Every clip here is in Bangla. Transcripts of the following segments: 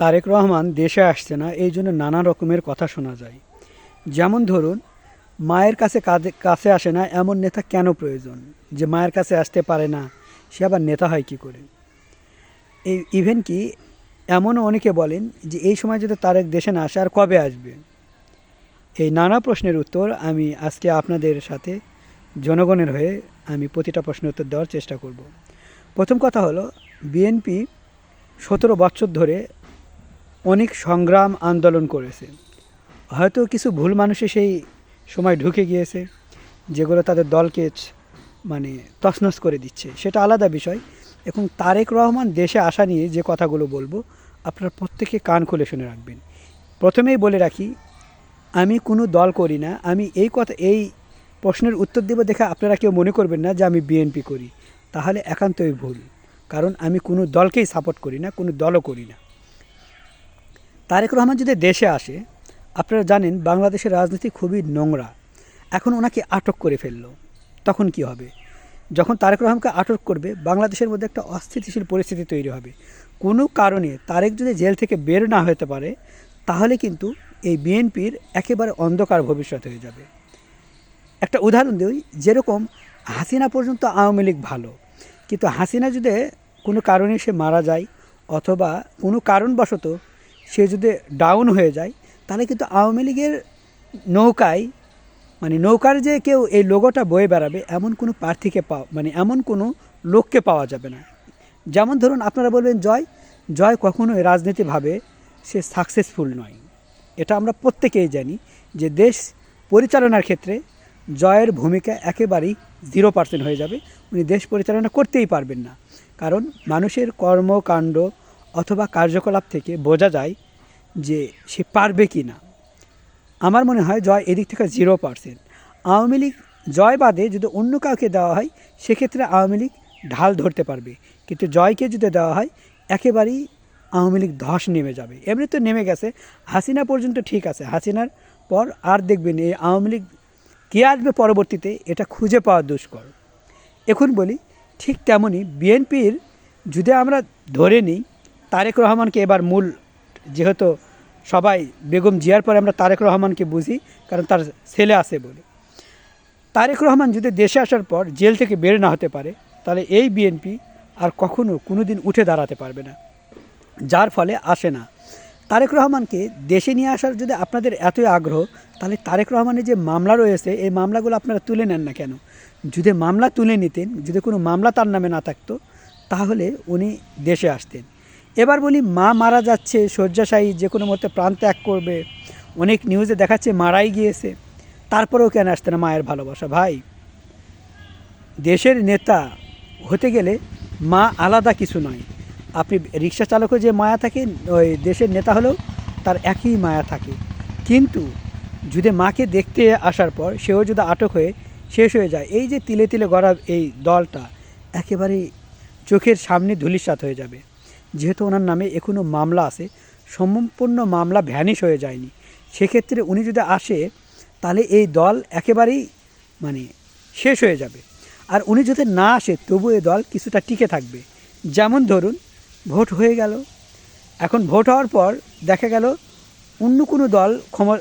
তারেক রহমান দেশে আসছে না, এই জন্য নানা রকমের কথা শোনা যায়। যেমন ধরুন, মায়ের কাছে কাছে আসে না এমন নেতা কেন প্রয়োজন? যে মায়ের কাছে আসতে পারে না, সে আবার নেতা হয় কি করে? এই ইভেন কি, এমনও অনেকে বলেন যে এই সময় যদি তারেক দেশে না আসে, আর কবে আসবে? এই নানা প্রশ্নের উত্তর আমি আজকে আপনাদের সাথে জনগণের হয়ে আমি প্রতিটা প্রশ্নের উত্তর দেওয়ার চেষ্টা করব। প্রথম কথা হলো, বিএনপি সতেরো বছর ধরে অনেক সংগ্রাম আন্দোলন করেছে। হয়তো কিছু ভুল মানুষে সেই সময় ঢুকে গিয়েছে, যেগুলো তাদের দলকে মানে তছনছ করে দিচ্ছে। সেটা আলাদা বিষয়। এখন তারেক রহমান দেশে আসা নিয়ে যে কথাগুলো বলব, আপনারা প্রত্যেকে কান খুলে শুনে রাখবেন। প্রথমেই বলে রাখি, আমি কোনো দল করি না। আমি এই কথা, এই প্রশ্নের উত্তর দেব দেখে আপনারা কেউ মনে করবেন না যে আমি বিএনপি করি। তাহলে একান্তই ভুল। কারণ আমি কোনো দলকেই সাপোর্ট করি না, কোনো দলও করি না। তারেক রহমান যদি দেশে আসে, আপনারা জানেন বাংলাদেশের রাজনীতি খুবই নোংরা। এখন ওনাকে আটক করে ফেলল। তখন কি হবে? যখন তারেক রহমানকে আটক করবে, বাংলাদেশের মধ্যে একটা অস্থিতিশীল পরিস্থিতি তৈরি হবে। কোনো কারণে তারেক যদি জেল থেকে বের না হতে পারে, তাহলে কিন্তু এই বিএনপির একেবারে অন্ধকার ভবিষ্যৎ হয়ে যাবে। একটা উদাহরণ দিই, যেরকম হাসিনা পর্যন্ত আওয়ামী লীগ ভালো, কিন্তু হাসিনা যদি কোনো কারণে সে মারা যায়, অথবা কোনো কারণবশত সে যদি ডাউন হয়ে যায়, তাহলে কিন্তু আওয়ামী লীগের নৌকায় মানে নৌকার যে কেউ এই লোগোটা বয়ে বেড়াবে, এমন কোনো প্রার্থীকে পাওয়া মানে এমন কোনো লোককে পাওয়া যাবে না। যেমন ধরুন আপনারা বলবেন জয় জয় কখনোই রাজনীতিভাবে সে সাকসেসফুল নয়। এটা আমরা প্রত্যেকেই জানি যে দেশ পরিচালনার ক্ষেত্রে জয়ের ভূমিকা একেবারেই জিরো পার্সেন্ট হয়ে যাবে। উনি দেশ পরিচালনা করতেই পারবেন না। কারণ মানুষের কর্মকাণ্ড অথবা কার্যকলাপ থেকে বোঝা যায় যে সে পারবে কি না। আমার মনে হয় জয় এদিক থেকে জিরো পার্সেন্ট আওয়ামী লীগ জয় বাদে যদি অন্য কাউকে দেওয়া হয়, সেক্ষেত্রে আওয়ামী লীগ ঢাল ধরতে পারবে। কিন্তু জয়কে যদি দেওয়া হয়, একেবারেই আওয়ামী লীগ ধস নেমে যাবে। এমনি তো নেমে গেছে। হাসিনা পর্যন্ত ঠিক আছে। হাসিনার পর আর দেখবেন এই আওয়ামী লীগ কে আসবে পরবর্তীতে, এটা খুঁজে পাওয়া দুষ্কর। এখন বলি, ঠিক তেমনই বিএনপির যদি আমরা ধরে নিই তারেক রহমানকে এবার মূল যেহেতু সবাই বেগম জিয়ার পরে আমরা তারেক রহমানকে বুঝি, কারণ তার ছেলে আছে বলে। তারেক রহমান যদি দেশে আসার পর জেল থেকে বের না হতে পারে, তাহলে এই বিএনপি আর কখনো কোনো দিন উঠে দাঁড়াতে পারবে না, যার ফলে আসে না। তারেক রহমানকে দেশে নিয়ে আসার যদি আপনাদের এতই আগ্রহ, তাহলে তারেক রহমানের যে মামলা রয়েছে, এই মামলাগুলো আপনারা তুলে নেন না কেন? যদি মামলা তুলে নিতেন, যদি কোনো মামলা তার নামে না থাকতো, তাহলে উনি দেশে আসতেন। এবার বলি, মা মারা যাচ্ছে, শয্যাশায়ী যে কোনো মতে প্রাণ ত্যাগ করবে। অনেক নিউজে দেখাচ্ছে মারাই গিয়েছে। তারপরেও কেন আসতে না মায়ের ভালোবাসা? ভাই, দেশের নেতা হতে গেলে মা আলাদা কিছু নয়। আপনি রিক্সা চালকও যে মায়া থাকে ওই দেশের নেতা হলেও তার একই মায়া থাকে। কিন্তু যদি মাকে দেখতে আসার পর সেও যদি আটক হয়ে শেষ হয়ে যায়, এই যে তিলে তিলে গড়া এই দলটা একেবারেই চোখের সামনে ধুলিসাৎ হয়ে যাবে। যেহেতু ওনার নামে এখনও মামলা আছে, সম্পূর্ণ মামলা ভ্যানিশ হয়ে যায়নি। সেক্ষেত্রে উনি যদি আসে, তাহলে এই দল একেবারেই মানে শেষ হয়ে যাবে। আর উনি যদি না আসে, তবু এই দল কিছুটা টিকে থাকবে। যেমন ধরুন, ভোট হয়ে গেল। এখন ভোট হওয়ার পর দেখা গেল, অন্য কোনো দল ক্ষমা,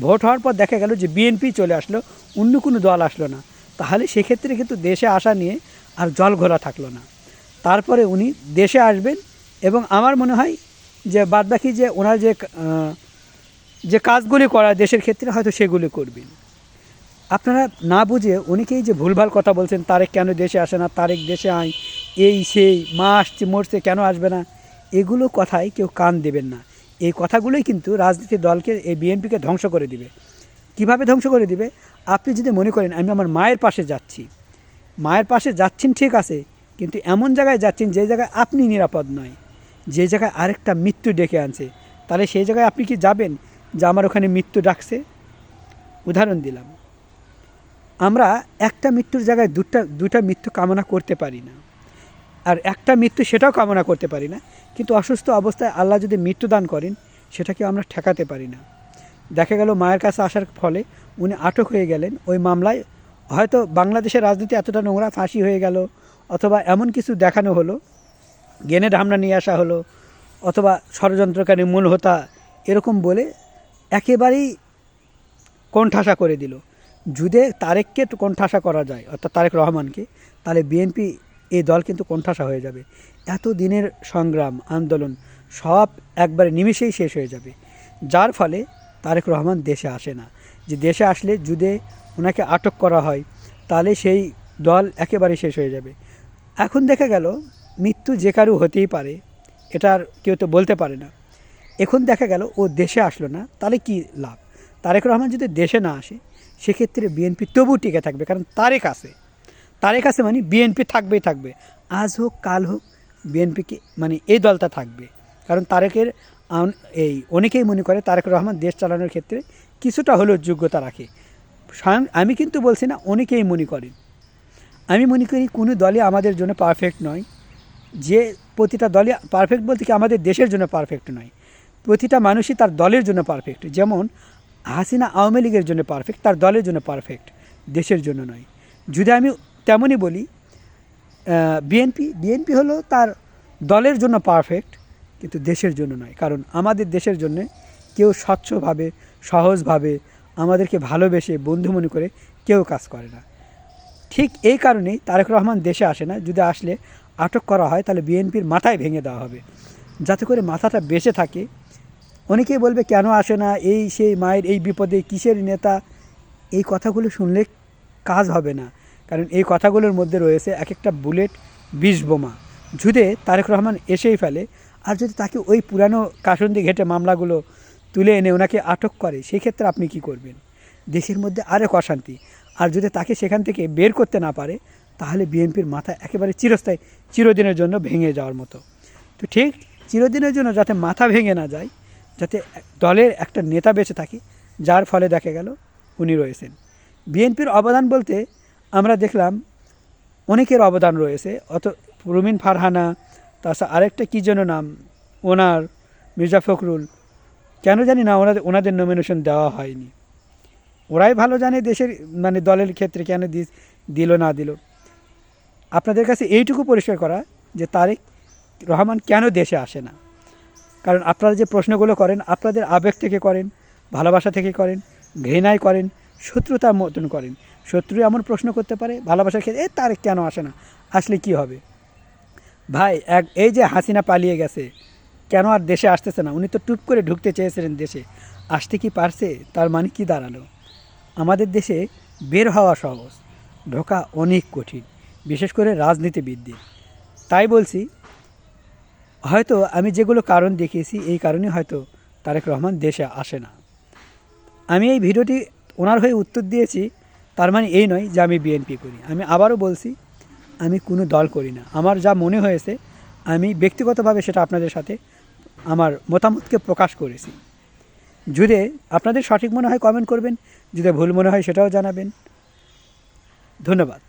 ভোট হওয়ার পর দেখা গেল যে বিএনপি চলে আসলো, অন্য কোনো দল আসলো না। তাহলে সেক্ষেত্রে কিন্তু দেশে আসা নিয়ে আর জল ঘোলা থাকল না। তারপরে উনি দেশে আসবেন এবং আমার মনে হয় যে বাদবাকি যে ওনার যে যে কাজগুলি করা দেশের ক্ষেত্রে হয়তো সেগুলি করবেন। আপনারা না বুঝে অনেকেই যে ভুলভাল কথা বলছেন, তারেক কেন দেশে আসে না, তারেক দেশে আয়, এই সেই, মা আসছে, মরছে, কেন আসবে না, এগুলো কথায় কেউ কান দেবেন না। এই কথাগুলোই কিন্তু রাজনীতির দলকে, এই বিএনপিকে ধ্বংস করে দিবে। কীভাবে ধ্বংস করে দিবে? আপনি যদি মনে করেন, আমি আমার মায়ের পাশে যাচ্ছি। মায়ের পাশে যাচ্ছেন ঠিক আছে, কিন্তু এমন জায়গায় যাচ্ছেন যে জায়গায় আপনি নিরাপদ নয়। যে জায়গায় আরেকটা মৃত্যু ডেকে আনছে, তাহলে সেই জায়গায় আপনি কি যাবেন যে আমার ওখানে মৃত্যু ডাকছে? উদাহরণ দিলাম। আমরা একটা মৃত্যুর জায়গায় দুটা দুটা মৃত্যু কামনা করতে পারি না। আর একটা মৃত্যু সেটাও কামনা করতে পারি না। কিন্তু অসুস্থ অবস্থায় আল্লাহ যদি মৃত্যু দান করেন সেটাকে আমরা ঠেকাতে পারি না। দেখা গেল মায়ের কাছে আসার ফলে উনি আটক হয়ে গেলেন। ওই মামলায় হয়তো বাংলাদেশের রাজনীতি এতটা নোংরা, ফাঁসি হয়ে গেল, অথবা এমন কিছু দেখানো হলো। গেনে ঢামনা নিয়ে আসা হলো, অথবা ষড়যন্ত্রকারী মূল হোতা এরকম বলে একেবারেই কোণঠাসা করে দিল। যদি তারেককে কোণঠাসা করা যায়, অর্থাৎ তারেক রহমানকে, তাহলে বিএনপি এই দল কিন্তু কোণঠাসা হয়ে যাবে। এত দিনের সংগ্রাম, আন্দোলন, সব একবারে নিমিষেই শেষ হয়ে যাবে। যার ফলে তারেক রহমান দেশে আসে না। যে দেশে আসলে যদি ওনাকে আটক করা হয়, তাহলে সেই দল একেবারে শেষ হয়ে যাবে। এখন দেখা গেল মৃত্যু যে কারু হতেই পারে এটার কেউ তো বলতে পারে না। এখন দেখা গেল ও দেশে আসলো না, তাহলে কি লাভ? তারেক রহমান যদি দেশে না আসে, সেক্ষেত্রে বিএনপি তবু টিকে থাকবে, কারণ তারেক আছে। তারেক আছে মানে বিএনপি থাকবেই থাকবে। আজ হোক, কাল হোক বিএনপিকে মানে এই দলটা থাকবে। কারণ তারেকের এই অনেকেই মনে করে তারেক রহমান দেশ চালানোর ক্ষেত্রে কিছুটা হলেও যোগ্যতা রাখে। স্বয়ং আমি কিন্তু বলছি না, অনেকেই মনে করেন। আমি মনে করি কোনো দলই আমাদের জন্য পারফেক্ট নয়। যে প্রতিটা দলই পারফেক্ট বলতে কি আমাদের দেশের জন্য পারফেক্ট নয়। প্রতিটা মানুষই তার দলের জন্য পারফেক্ট যেমন হাসিনা আওয়ামী লীগের জন্য পারফেক্ট তার দলের জন্য পারফেক্ট দেশের জন্য নয়। যদি আমি তেমনই বলি বিএনপি বিএনপি হলো তার দলের জন্য পারফেক্ট কিন্তু দেশের জন্য নয়। কারণ আমাদের দেশের জন্য কেউ স্বচ্ছভাবে, সহজভাবে আমাদেরকে ভালোবেসে, বন্ধু মনে করে কেউ কাজ করে না। ঠিক এই কারণেই তারেক রহমান দেশে আসে না। যদি আসলে আটক করা হয়, তাহলে বিএনপির মাথায় ভেঙে দেওয়া হবে। যাতে করে মাথাটা বেঁচে থাকে। অনেকেই বলবে, কেন আসে না? এই সেই মায়ের এই বিপদে কিসের নেতা? এই কথাগুলো শুনলে কাজ হবে না। কারণ এই কথাগুলোর মধ্যে রয়েছে এক একটা বুলেট বিষ বোমা। যুদে তারেক রহমান এসেই ফেলে। আর যদি তাকে ওই পুরানো কাসন্দি ঘেটে মামলাগুলো তুলে এনে ওনাকে আটক করে সেই ক্ষেত্রে আপনি কি করবেন? দেশের মধ্যে আরেক অশান্তি। আর যদি তাকে সেখান থেকে বের করতে না পারে তাহলে বিএনপির মাথা একেবারে চিরস্থায়ী, চিরদিনের জন্য ভেঙে যাওয়ার মতো। তো ঠিক চিরদিনের জন্য যাতে মাথা ভেঙে না যায়, যাতে দলের একটা নেতা বেঁচে থাকে, যার ফলে দেখা গেল উনি রয়েছেন। বিএনপির অবদান বলতে আমরা দেখলাম অনেকের অবদান রয়েছে, অত রুমিন ফারহানা তাছাড়া আরেকটা কী যেন নাম, ওনার, মির্জা ফখরুল, কেন জানি না ওনাদের ওনাদের নমিনেশন দেওয়া হয়নি। ওরাই ভালো জানে দেশের মানে দলের ক্ষেত্রে কেন দিল না দিল। আপনাদের কাছে এইটুকু পরিষ্কার করা যে তারেক রহমান কেন দেশে আসে না? কারণ আপনারা যে প্রশ্নগুলো করেন, আপনাদের আবেগ থেকে করেন, ভালোবাসা থেকে করেন, ঘৃণায় করেন শত্রুতার মতন করেন। শত্রু এমন প্রশ্ন করতে পারে, ভালোবাসার ক্ষেত্রে, এ, তারেক কেন আসে না? আসলে কি হবে? ভাই, এক, এই যে হাসিনা পালিয়ে গেছে, কেন আর দেশে আসতেছে না? উনি তো টুপ করে ঢুকতে চেয়েছিলেন দেশে। আসতে কি পারছে? তার মানে কি দাঁড়াল? আমাদের দেশে বের হওয়া সহজ, ঢোকা অনেক কঠিন। বিশেষ করে রাজনীতিবিদদের। তাই বলছি, হয়তো আমি যেগুলো কারণ দেখিয়েছি, এই কারণে হয়তো তারেক রহমান দেশে আসে না। আমি এই ভিডিওটি ওনার হয়ে উত্তর দিয়েছি, তার মানে এই নয় যে আমি বিএনপি করি। আমি আবারও বলছি, আমি কোনো দল করি না। আমার যা মনে হয়েছে, আমি ব্যক্তিগতভাবে সেটা আপনাদের সাথে আমার মতামতকে প্রকাশ করেছি। যদি আপনাদের সঠিক মনে হয় কমেন্ট করবেন, যদি ভুল মনে হয় সেটাও জানাবেন। ধন্যবাদ।